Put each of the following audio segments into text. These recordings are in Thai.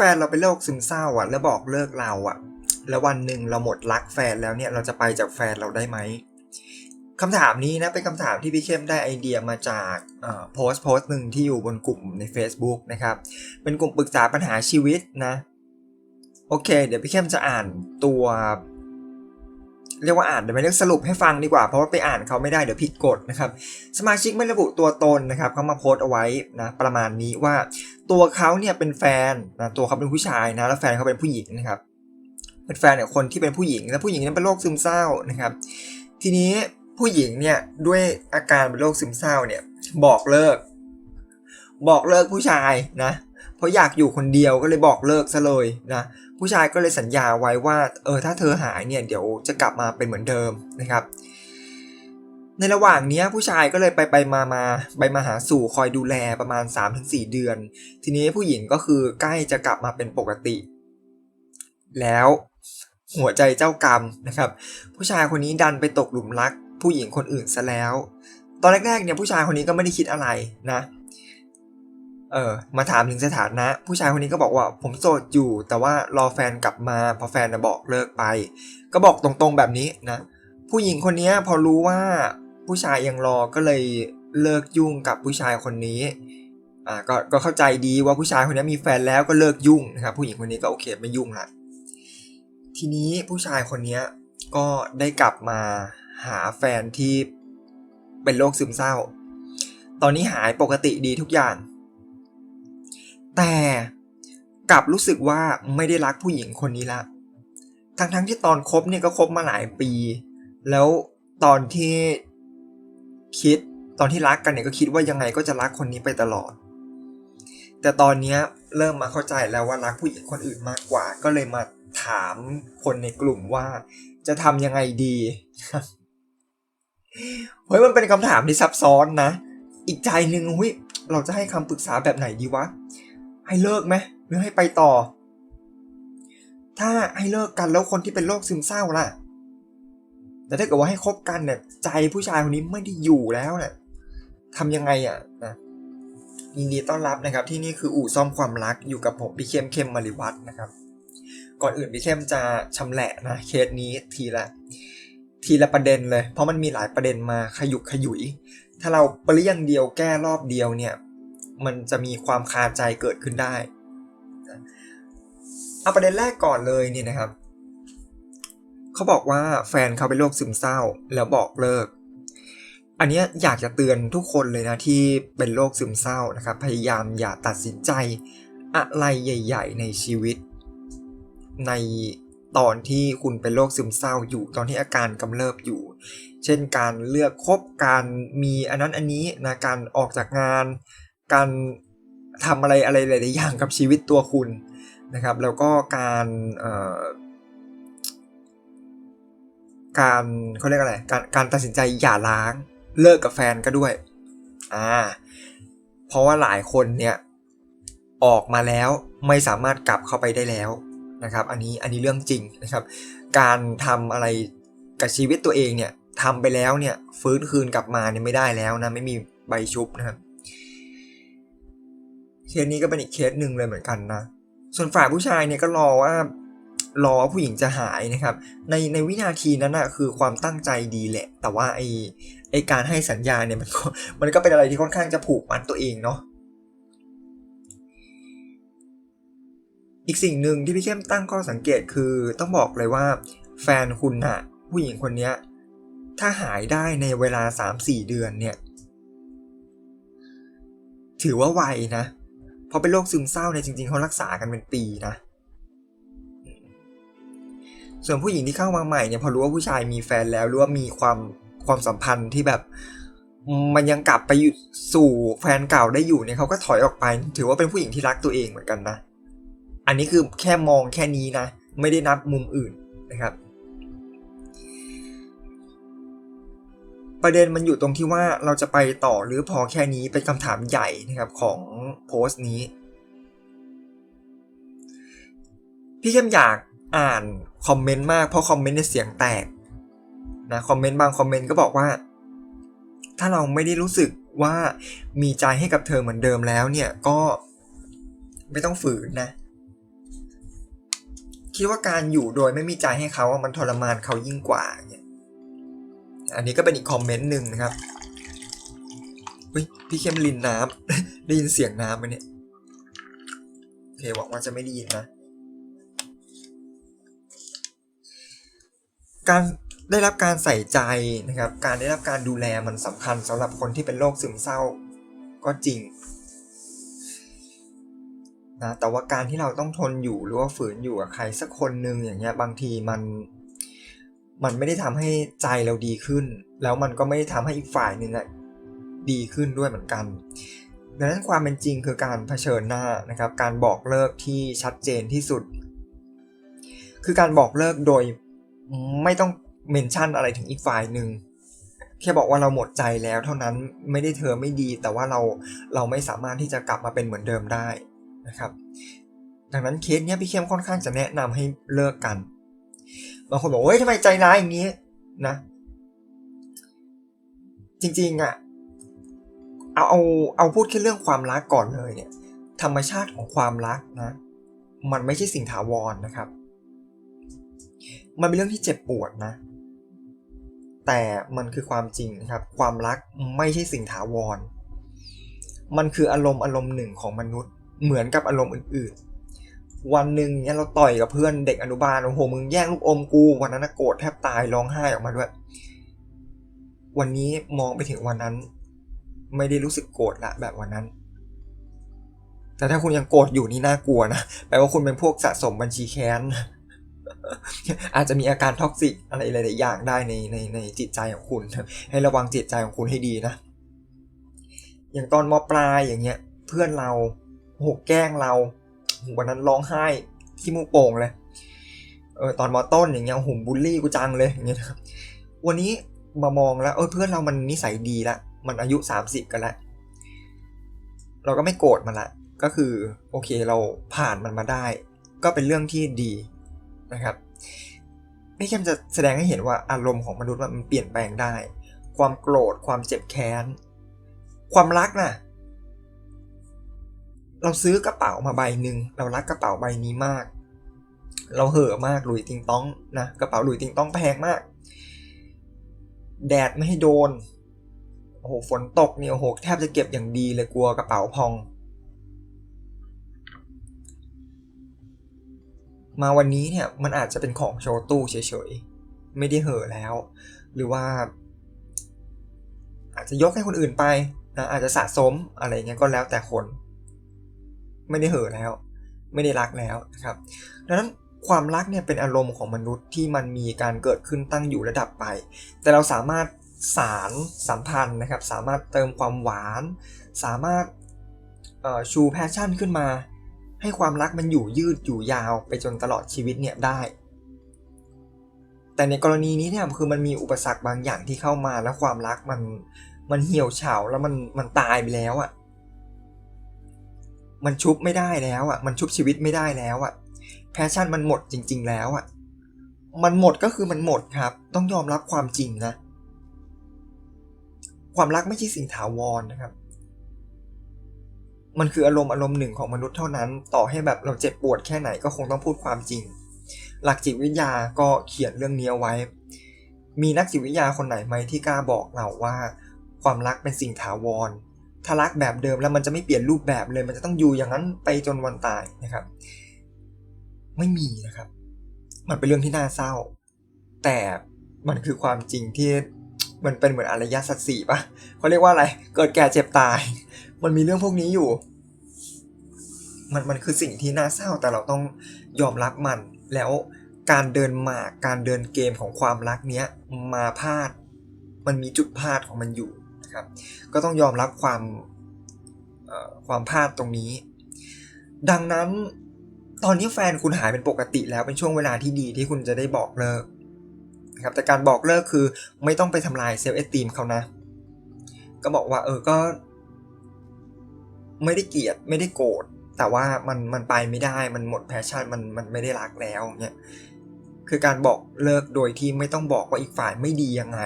ฟนเราเป็นโรคซึมเศร้าอะ แล้วบอกเลิกเราอะ แล้ววันหนึ่งเราหมดรักแฟนแล้วเนี่ยเราจะไปจากแฟนเราได้ไหมคำถามนี้นะเป็นคำถามที่พี่เข้มได้ไอเดียมาจากโพสต์โพสต์หนึ่งที่อยู่บนกลุ่มใน Facebook นะครับ เป็นกลุ่มปรึกษาปัญหาชีวิตนะ โอเค เดี๋ยวพี่เข้มจะอ่านตัว เรียกว่าอ่านเดี๋ยวไม่เรียกสรุปให้ฟังดีกว่า เพราะว่าไปอ่านเขาไม่ได้เดี๋ยวผิดกฎนะครับ สมาชิกไม่ระบุตัวตนนะครับเขามาโพสต์เอาไว้นะประมาณนี้ว่า ตัวเขาเนี่ยเป็นแฟนนะตัวเขาเป็นผู้ชายนะ แล้วแฟนเขาเป็นผู้หญิงนะครับ เป็นแฟนเนี่ยคนที่เป็นผู้หญิง แล้วผู้หญิงนี่ยเป็นโรคซึมเศร้านะครับ ทีนี้ผู้หญิงเนี่ยด้วยอาการเป็นโรคซึมเศร้าเนี่ยบอกเลิก บอกเลิกผู้ชายนะ เพราะอยากอยู่คนเดียวก็เลยบอกเลิกซะเลยนะผู้ชายก็เลยสัญญาไว้ว่าเออถ้าเธอหายเนี่ยเดี๋ยวจะกลับมาเป็นเหมือนเดิมนะครับ ในระหว่างนี้ผู้ชายก็เลยไปไปมามาไปมาหาสู่คอยดูแลประมาณ 3-4 เดือน ทีนี้ผู้หญิงก็คือใกล้จะกลับมาเป็นปกติ แล้วหัวใจเจ้ากรรมนะครับ ผู้ชายคนนี้ดันไปตกหลุมรัก ผู้หญิงคนอื่นซะแล้ว ตอนแรกๆเนี่ยผู้ชายคนนี้ก็ไม่ได้คิดอะไรนะเออมาถามถึงสถานะ ผู้ชายคนนี้ก็บอกว่าผมโสดอยู่ แต่ว่ารอแฟนกลับมาพอแฟนนะบอกเลิกไป ก็บอกตรงๆแบบนี้นะผู้หญิงคนนี้พอรู้ว่า ผู้ชายยังรอก็เลยเลิกยุ่งกับผู้ชายคนนี้อ่าก็ก็เข้าใจดีว่าผู้ชายคนนี้มีแฟนแล้วก็เลิกยุ่งนะครับผู้หญิงคนนี้ก็โอเคไม่ยุ่งละทีนี้ผู้ชายคนนี้ก็ได้กลับมาหาแฟนที่เป็นโรคซึมเศร้า ตอนนี้หายปกติดีทุกอย่าง แต่กลับรู้สึกว่าไม่ได้รักผู้หญิงคนนี้ละทั้งทั้งที่ตอนคบเนี่ยก็คบมาหลายปี แล้วตอนที่ คิดตอนที่รักกันเนี่ยก็คิดว่ายังไงก็จะรักคนนี้ไปตลอด แต่ตอนนี้เริ่มมาเข้าใจแล้วว่ารักผู้หญิงคนอื่นมากกว่า ก็เลยมาถามคนในกลุ่มว่า จะทำยังไงดีเฮ้ยมันเป็นคำถามที่ซับซ้อนนะ อีกใจหนึ่งเฮ้ยเราจะให้คำปรึกษาแบบไหนดีวะ ให้เลิกไหมหรือให้ไปต่อ ถ้าให้เลิกกันแล้วคนที่เป็นโรคซึมเศร้าล่ะ แต่ถ้าเกิดว่าให้คบกันเนี่ยใจผู้ชายคนนี้ไม่ได้อยู่แล้วเนี่ยทำยังไงอะนะยินดีต้อนรับนะครับ ที่นี่คืออู่ซ่อมความรักอยู่กับผมพี่เข้มเข้มมาริวัตนะครับ ก่อนอื่นพี่เข้มจะชำแหละนะเคสนี้ทีละ ทีละประเด็นเลย เพราะมันมีหลายประเด็นมาขยุกขยุย ถ้าเราเปรี้ยงเดียวแก้รอบเดียวเนี่ย มันจะมีความคาใจเกิดขึ้นได้เอาประเด็นแรกก่อนเลยเนี่ยนะครับ เขาบอกว่าแฟนเขาเป็นโรคซึมเศร้าแล้วบอกเลิก อันนี้อยากจะเตือนทุกคนเลยนะที่เป็นโรคซึมเศร้านะครับ พยายามอย่าตัดสินใจอะไรใหญ่ ๆ ในชีวิต ในตอนที่คุณเป็นโรคซึมเศร้าอยู่ตอนที่อาการกำเริบอยู่ เช่นการเลือกคบการมีอันนั้นอันนี้นะการออกจากงาน การทำอะไรอะไรหลายๆอย่างกับชีวิตตัวคุณนะครับ แล้วก็การ การเขาเรียกอะไร การการตัดสินใจหย่าร้างเลิกกับแฟนก็ด้วยอ่าเพราะว่าหลายคนเนี่ยออกมาแล้วไม่สามารถกลับเข้าไปได้แล้วนะครับ อันนี้อันนี้เรื่องจริงนะครับ การทำอะไรกับชีวิตตัวเองเนี่ยทำไปแล้วเนี่ยฟื้นคืนกลับมาเนี่ยไม่ได้แล้วนะไม่มีใบชุบนะครับเคสนี้ก็เป็นอีกเคสหนึ่งเลยเหมือนกันนะส่วนฝ่ายผู้ชายเนี่ยก็รอว่า รอผู้หญิงจะหายนะครับ ในในวินาทีนั้นนะคือความตั้งใจดีแหละ แต่ว่าไอไอการให้สัญญาเนี่ยมันก็มันก็เป็นอะไรที่ค่อนข้างจะผูกมัดตัวเองเนาะอีกสิ่งหนึ่งที่พี่เข้มตั้งข้อสังเกตคือต้องบอกเลยว่า แฟนคุณอะผู้หญิงคนนี้ถ้าหายได้ในเวลา 3-4 เดือนเนี่ย ถือว่าไวนะเพราะเป็นโรคซึมเศร้าเนี่ยจริงๆเขารักษากันเป็นปีนะ ส่วนผู้หญิงที่เข้ามาใหม่เนี่ยพอรู้ว่าผู้ชายมีแฟนแล้วหรือว่ามีความความสัมพันธ์ที่แบบ มันยังกลับไปอยู่สู่แฟนเก่าได้อยู่เนี่ยเขาก็ถอยออกไป ถือว่าเป็นผู้หญิงที่รักตัวเองเหมือนกันนะ อันนี้คือแค่มองแค่นี้นะ ไม่ได้นับมุมอื่นนะครับ ประเด็นมันอยู่ตรงที่ว่าเราจะไปต่อหรือพอแค่นี้เป็นคำถามใหญ่นะครับของโพสต์นี้ พี่เข้มอยาก อ่านคอมเมนต์มากเพราะคอมเมนต์ในเสียงแตกนะคอมเมนต์บางคอมเมนต์ก็บอกว่า ถ้าเราไม่ได้รู้สึกว่ามีใจให้กับเธอเหมือนเดิมแล้วเนี่ยก็ไม่ต้องฝืนนะ คิดว่าการอยู่โดยไม่มีใจให้เขาอะมันทรมานเขายิ่งกว่าเนี่ยอันนี้ก็เป็นอีกคอมเมนต์หนึ่งนะครับเฮ้ยพี่เข้มลินน้ำได้ยินเสียงน้ำไหมเนี่ยโอเคหวังว่าจะไม่ได้ยินนะ การได้รับการใส่ใจนะครับ การได้รับการดูแลมันสำคัญสำหรับคนที่เป็นโรคซึมเศร้าก็จริงนะแต่ว่าการที่เราต้องทนอยู่หรือว่าฝืนอยู่กับใครสักคนหนึ่งอย่างเงี้ยบางทีมันมันไม่ได้ทำให้ใจเราดีขึ้น แล้วมันก็ไม่ได้ทำให้อีกฝ่ายหนึ่งอะดีขึ้นด้วยเหมือนกันดังนั้นความเป็นจริงคือการเผชิญหน้านะครับ การบอกเลิกที่ชัดเจนที่สุด คือการบอกเลิกโดย ไม่ต้องเมนชั่นอะไรถึงอีกฝ่ายหนึ่งแค่บอกว่าเราหมดใจแล้วเท่านั้นไม่ได้เธอไม่ดี แต่ว่าเราเราไม่สามารถที่จะกลับมาเป็นเหมือนเดิมได้นะครับ ดังนั้นเคสเนี้ยพี่เข้มค่อนข้างจะแนะนำให้เลิกกันบางคนบอกว่าเฮ้ยทำไมใจร้ายอย่างนี้นะ จริงๆอะเอาเอาเอาพูดแค่เรื่องความรักก่อนเลยเนี่ย ธรรมชาติของความรักนะ มันไม่ใช่สิ่งถาวรนะครับ มันเป็นเรื่องที่เจ็บปวดนะ แต่มันคือความจริงครับ ความรักไม่ใช่สิ่งถาวร มันคืออารมณ์อารมณ์หนึ่งของมนุษย์ เหมือนกับอารมณ์อื่นๆ วันหนึ่งเนี่ยเราต่อยกับเพื่อนเด็กอนุบาลโอ้โหมึงแย่งลูกอมกูวันนั้นโกรธแทบตายร้องไห้ออกมาด้วย วันนี้มองไปถึงวันนั้น ไม่ได้รู้สึกโกรธละแบบวันนั้นแต่ถ้าคุณยังโกรธอยู่นี่น่ากลัวนะ แปลว่าคุณเป็นพวกสะสมบัญชีแค้น อาจจะมีอาการท็อกซิกอะไรหลายๆอย่างได้ในในในจิตใจของคุณ ให้ระวังจิตใจของคุณให้ดีนะ อย่างตอนมปลายอย่างเงี้ย เพื่อนเราโหแกล้งเราวันนั้นร้องไห้ขี้มูกโป่งเลยเออตอนมต้นอย่างเงี้ยหุ่มบูลลี่กูจังเลยอย่างเงี้ยนะครับวันนี้มามองแล้วเออเพื่อนเรามันนิสัยดีละมันอายุ 30 กันล้วเราก็ไม่โกรธมันละก็คือโอเคเราผ่านมันมาได้ ก็เป็นเรื่องที่ดี นะครับไม่แค่จะแสดงให้เห็นว่าอารมณ์ของมนุษย์มันเปลี่ยนแปลงได้ ความโกรธความเจ็บแค้น ความรักนะ่ะ เราซื้อกระเป๋ามาใบหนึ่งเรารักกระเป๋าใบนี้มาก เราเห่อมากหลุยติงต้องนะกระเป๋าหลุยติงต้องแพงมาก แดดไม่ให้โดนโอ้โหฝนตกเนี่ยโอ้โหแทบจะเก็บอย่างดีเลยกลัวกระเป๋าพอง มาวันนี้เนี่ยมันอาจจะเป็นของโชว์ตู้เฉยๆ ไม่ได้เห่อแล้ว หรือว่า อาจจะยกให้คนอื่นไปนะอาจจะสะสมอะไรเงี้ยก็แล้วแต่คน ไม่ได้เห่อแล้ว ไม่ได้รักแล้วนะครับ ดังนั้นความรักเนี่ยเป็นอารมณ์ของมนุษย์ที่มันมีการเกิดขึ้นตั้งอยู่ระดับไป แต่เราสามารถสารสัมพันธ์นะครับ สามารถเติมความหวาน สามารถชูแพชชั่นขึ้นมา ให้ความรักมันอยู่ยืดอยู่ยาวไปจนตลอดชีวิตเนี่ยได้ แต่ในกรณีนี้เนี่ยคือมันมีอุปสรรคบางอย่างที่เข้ามาแล้วความรักมันมันเหี่ยวเฉาแล้วมันมันตายไปแล้วอะ่ะ มันชุบไม่ได้แล้วอะ่ะ มันชุบชีวิตไม่ได้แล้วอะ่ะ แพชชั่นมันหมดจริง ๆ แล้วอะ่ะ มันหมดก็คือมันหมดครับ ต้องยอมรับความจริงนะ ความรักไม่ใช่สิ่งถาวรนนะครับ มันคืออารมณ์อารมณ์หนึ่งของมนุษย์เท่านั้น ต่อให้แบบเราเจ็บปวดแค่ไหนก็คงต้องพูดความจริง หลักจิตวิทยาก็เขียนเรื่องนี้เอาไว้ มีนักจิตวิทยาคนไหนไหมที่กล้าบอกเราว่า ความรักเป็นสิ่งถาวร ถ้ารักแบบเดิมแล้วมันจะไม่เปลี่ยนรูปแบบเลย มันจะต้องอยู่อย่างนั้นไปจนวันตายนะครับ ไม่มีนะครับ มันเป็นเรื่องที่น่าเศร้า แต่มันคือความจริงที่มันเป็นเหมือนอารยสัจสี่ปะเขาเรียกว่าอะไร เกิดแก่เจ็บตาย มันมีเรื่องพวกนี้อยู่ มันมันคือสิ่งที่น่าเศร้าแต่เราต้องยอมรับมัน แล้วการเดินหมากการเดินเกมของความรักเนี้ยมาพลาด มันมีจุดพลาดของมันอยู่นะครับ ก็ต้องยอมรับความความพลาดตรงนี้ ดังนั้นตอนนี้แฟนคุณหายเป็นปกติแล้วเป็นช่วงเวลาที่ดีที่คุณจะได้บอกเลิกนะครับแต่การบอกเลิกคือไม่ต้องไปทำลายเซลล์เอสตีมเขานะ ก็บอกว่าเออก็ ไม่ได้เกลียดไม่ได้โกรธแต่ว่ามันมันไปไม่ได้มันหมดแพชชั่นมันมันไม่ได้รักแล้วเนี่ยคือการบอกเลิกโดยที่ไม่ต้องบอกว่าอีกฝ่ายไม่ดียังไง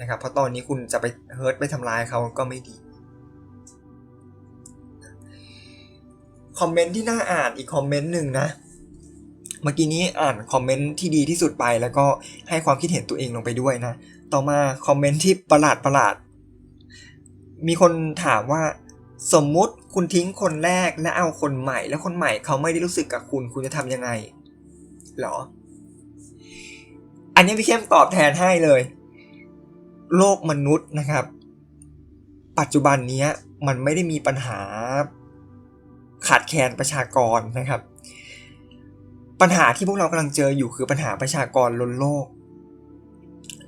นะครับเพราะตอนนี้คุณจะไปเฮิร์ตไปทำลายเขาก็ไม่ดีคอมเมนต์ที่น่าอ่านอีกคอมเมนต์หนึ่งนะ เมื่อกี้นี้อ่านคอมเมนต์ที่ดีที่สุดไปแล้วก็ให้ความคิดเห็นตัวเองลงไปด้วยนะ ต่อมาคอมเมนต์ที่ประหลาดประหลาด มีคนถามว่า สมมุติคุณทิ้งคนแรกและเอาคนใหม่ แล้วคนใหม่เขาไม่ได้รู้สึกกับคุณ คุณจะทำยังไงหรอ อันนี้พี่เข้มตอบแทนให้เลย โลกมนุษย์นะครับ ปัจจุบันนี้มันไม่ได้มีปัญหาขาดแคลนประชากรนะครับ ปัญหาที่พวกเรากำลังเจออยู่คือปัญหาประชากรล้นโลก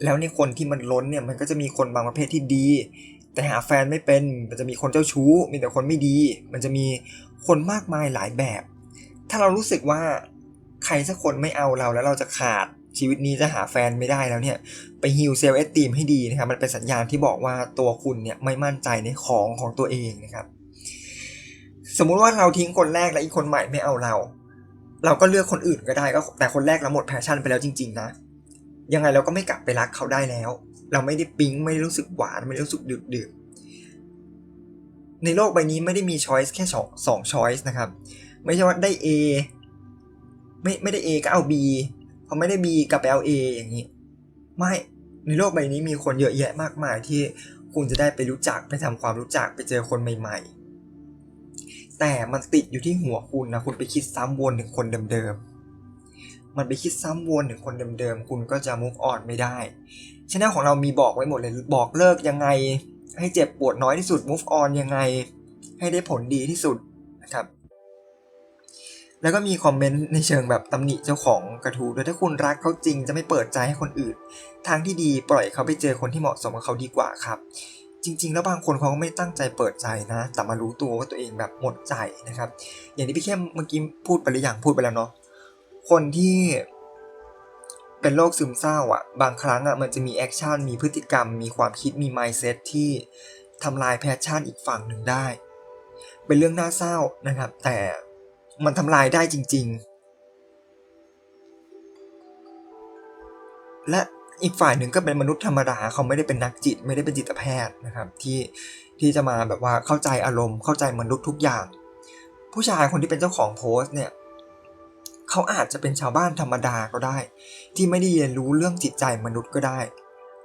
แล้วในคนที่มันล้นเนี่ยมันก็จะมีคนบางประเภทที่ดี แต่หาแฟนไม่เป็น มันจะมีคนเจ้าชู้ มีแต่คนไม่ดี มันจะมีคนมากมายหลายแบบ ถ้าเรารู้สึกว่าใครสักคนไม่เอาเราแล้วเราจะขาดชีวิตนี้จะหาแฟนไม่ได้แล้วเนี่ยไปฮิลเซลเอสตีมให้ดีนะครับมันเป็นสัญญาณที่บอกว่าตัวคุณเนี่ยไม่มั่นใจในของของตัวเองนะครับสมมุติว่าเราทิ้งคนแรกแล้วอีกคนใหม่ไม่เอาเรา เราก็เลือกคนอื่นก็ได้ก็แต่คนแรกเราหมดแพชชั่นไปแล้วจริง ๆ นะ ยังไงเราก็ไม่กลับไปรักเขาได้แล้ว เราไม่ได้ปิ๊งไม่ได้รู้สึกหวานไม่ได้รู้สึกดื่มดื่มในโลกใบนี้ไม่ได้มีช้อยส์แค่สองช้อยส์นะครับ ไม่ใช่ว่าได้ A ไม่ไม่ได้ A ก็เอา B พอไม่ได้ B กลับไปเอา A อย่างนี้ ไม่ในโลกใบนี้มีคนเยอะแยะมากมายที่คุณจะได้ไปรู้จักไปทำความรู้จักไปเจอคนใหม่ ๆ แต่มันติดอยู่ที่หัวคุณนะคุณไปคิดซ้ำวนถึงคนเดิมๆ มันไปคิดซ้ำวนถึงคนเดิมๆ คุณก็จะ move on ไม่ได้ช anel ของเรามีบอกไว้หมดเลยบอกเลิกยังไง ให้เจ็บปวดน้อยที่สุด move on ยังไง ให้ได้ผลดีที่สุดนะครับแล้วก็มีคอมเมนต์ในเชิงแบบตำหนิเจ้าของกระทู้ด้วยถ้าคุณรักเขาจริงจะไม่เปิดใจให้คนอื่น ทางที่ดีปล่อยเขาไปเจอคนที่เหมาะสมกับเขาดีกว่าครับ จริง ๆ แล้วบางคนเขาก็ไม่ตั้งใจเปิดใจนะ แต่มารู้ตัวว่าตัวเองแบบหมดใจนะครับ อย่างที่พี่เข้มเมื่อกี้พูดไปหรือยังพูดไปแล้วเนาะ คนที่เป็นโรคซึมเศร้าอะ บางครั้งอะมันจะมีแอคชั่น มีพฤติกรรม มีความคิด มี mindset ที่ทำลายแพชชั่นอีกฝั่งหนึ่งได้ เป็นเรื่องน่าเศร้านะครับ แต่มันทำลายได้จริง ๆ และอีกฝ่ายหนึ่งก็เป็นมนุษย์ธรรมดาเขาไม่ได้เป็นนักจิต ไม่ได้เป็นจิตแพทย์นะครับ ที่ที่จะมาแบบว่าเข้าใจอารมณ์เข้าใจมนุษย์ทุกอย่าง ผู้ชายคนที่เป็นเจ้าของโพสต์เนี่ย เขาอาจจะเป็นชาวบ้านธรรมดาก็ได้ ที่ไม่ได้เรียนรู้เรื่องจิตใจมนุษย์ก็ได้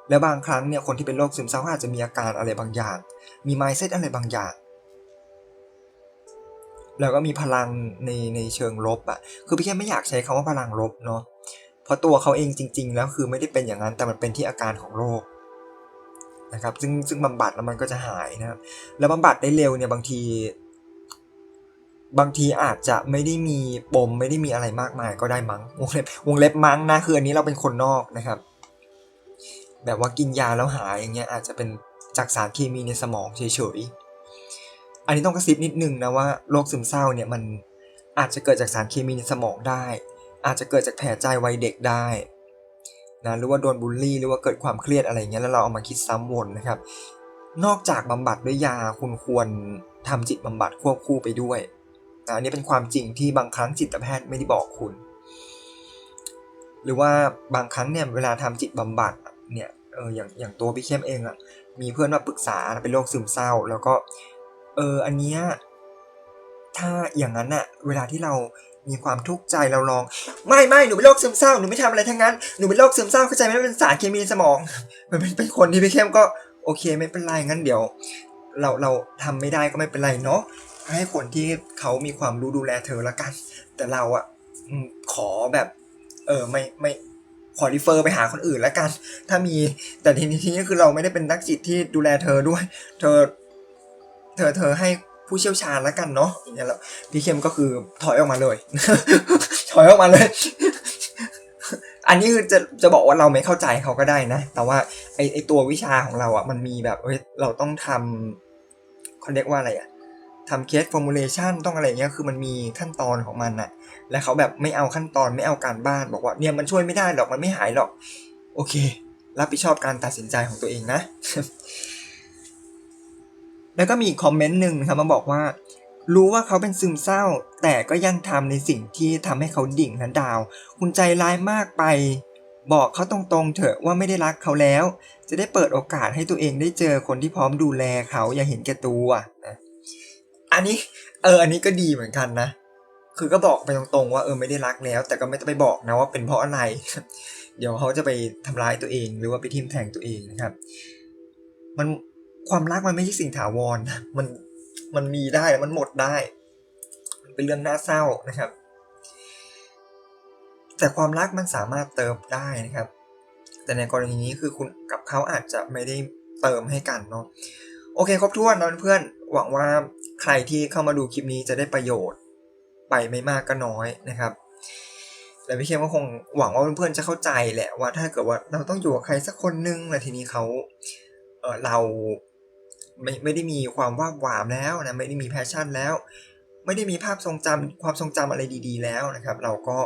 และบางครั้งเนี่ยคนที่เป็นโรคซึมเศร้าอาจจะมีอาการอะไรบางอย่าง มี mindset อะไรบางอย่าง แล้วก็มีพลังในในเชิงลบอะ่ะคือพี่แค่ไม่อยากใช้คำว่าพลังลบเนาะเพราะตัวเขาเองจริง ๆ แล้วคือไม่ได้เป็นอย่างนั้นแต่มันเป็นที่อาการของโรคนะครับซึ่งซึ่งบำบัดแล้วมันก็จะหายนะครับแล้วบำบัดได้เร็วเนี่ยบางที บางทีอาจจะไม่ได้มีปมไม่ได้มีอะไรมากมายก็ได้มั้งวงเล็บวงเล็บมั้งนะคืออันนี้เราเป็นคนนอกนะครับ แบบว่ากินยาแล้วหายอย่างเงี้ยอาจจะเป็นจากสารเคมีในสมองเฉยๆอันนี้ต้องกระซิบนิดนึงนะว่าโรคซึมเศร้าเนี่ยมันอาจจะเกิดจากสารเคมีในสมองได้ อาจจะเกิดจากแผลใจวัยเด็กได้นะหรือว่าโดนบูลลี่หรือว่าเกิดความเครียดอะไรเงี้ยแล้วเราเอามาคิดซ้ำวนนะครับ นอกจากบำบัดด้วยยาคุณควรทำจิตบำบัดควบคู่ไปด้วย นะอันนี้เป็นความจริงที่บางครั้งจิตแพทย์ไม่ได้บอกคุณ หรือว่าบางครั้งเนี่ยเวลาทำจิตบำบัดเนี่ยเอออย่างอย่างตัวพี่เข้มเองอะ่ะมีเพื่อนมาปรึกษาเป็นโรคซึมเศร้า แล้วก็เอออันเนี้ยถ้าอย่างนั้นอะเวลาที่เรามีความทุกข์ใจเราลอง ไม่ไม่หนูเป็นโรคซึมเศร้าหนูไม่ทำอะไรทั้งนั้นหนูเป็นโรคซึมเศร้าเข้าใจไหมเป็นสารเคมีในสมอง มันเป็นเป็นคนที่พี่เข้มก็โอเคไม่เป็นไรงั้นเดี๋ยว เราเราทำไม่ได้ก็ไม่เป็นไรเนาะ ให้คนที่เขามีความรู้ดูแลเธอละกัน แต่เราอะขอแบบ เออไม่ไม่ขอรีเฟอร์ไปหาคนอื่นละกัน ถ้ามีแต่ทีนี้ทีนี้คือเราไม่ได้เป็นนักจิตที่ดูแลเธอด้วย เธอ เธอเธอให้ผู้เชี่ยวชาญละกันเนาะอย่างเงี้ยแล้วพี่เข้มก็คือถอยออกมาเลย ถอยออกมาเลย อันนี้คือจะจะบอกว่าเราไม่เข้าใจเขาก็ได้นะ แต่ว่าไอไอตัววิชาของเราอะ่ะ มันมีแบบเฮ้ยเราต้องทำเขาเรียกว่าอะไรอะ่ะ ทำเคสฟอร์มูลเลชันต้องอะไรเงี้ยคือมันมีขั้นตอนของมันอะและเขาแบบไม่เอาขั้นตอนไม่เอาการบ้านบอกว่าเนี่ยมันช่วยไม่ได้หรอกมันไม่หายหรอก โอเค รับผิดชอบการตัดสินใจของตัวเองนะ แล้วก็มีคอมเมนต์หนึ่งนะครับมาบอกว่า รู้ว่าเขาเป็นซึมเศร้า แต่ก็ยังทำในสิ่งที่ทำให้เขาดิ่งและดาว คุณใจร้ายมากไปบอกเขาตรงๆ เถอะว่าไม่ได้รักเขาแล้ว จะได้เปิดโอกาสให้ตัวเองได้เจอคนที่พร้อมดูแลเขาอย่าเห็นแก่ตัวนะ อันนี้ เออ อันนี้ก็ดีเหมือนกันนะ คือก็บอกไปตรงๆว่าเออไม่ได้รักแล้ว แต่ก็ไม่ต้องไปบอกนะว่าเป็นเพราะอะไร เดี๋ยวเขาจะไปทำร้ายตัวเองหรือว่าไปทิ่มแทงตัวเองนะครับ มันความรักมันไม่ใช่สิ่งถาวรนะมันมันมีได้มันหมดได้ มันเป็นเรื่องน่าเศร้านะครับ แต่ความรักมันสามารถเติมได้นะครับ แต่ในกรณีนี้คือคุณกับเขาอาจจะไม่ได้เติมให้กันเนาะโอเค ครบถ้วนนะเพื่อนหวังว่า ใครที่เข้ามาดูคลิปนี้จะได้ประโยชน์ ไปไม่มากก็น้อยนะครับแต่พี่เคมก็คงหวังว่าเพื่อนๆจะเข้าใจแหละว่าถ้าเกิดว่าเราต้องอยู่กับใครสักคนนึงแล้วทีนี้เขาเออเราไม่ไม่ได้มีความว่าหวามแล้วนะไม่ได้มีแพชชั่นแล้ว ไม่ได้มีภาพทรงจำความทรงจำอะไรดี ๆ แล้วนะครับ เราก็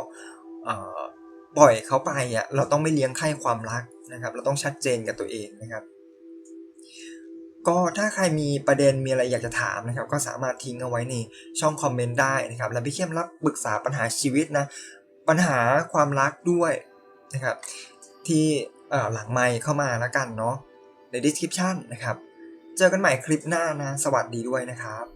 ปล่อยเขาไปอะเราต้องไม่เลี้ยงไข้ความรักนะครับ เราต้องชัดเจนกับตัวเองนะครับ ก็ถ้าใครมีประเด็นมีอะไรอยากจะถามนะครับ ก็สามารถทิ้งเอาไว้ในช่องคอมเมนต์ได้นะครับ แล้วพี่เข้มรับปรึกษาปัญหาชีวิตนะ ปัญหาความรักด้วยนะครับ ที่หลังไมค์เข้ามาแล้วกันเนาะใน description นะครับ เจอกันใหม่คลิปหน้านะ สวัสดีด้วยนะครับ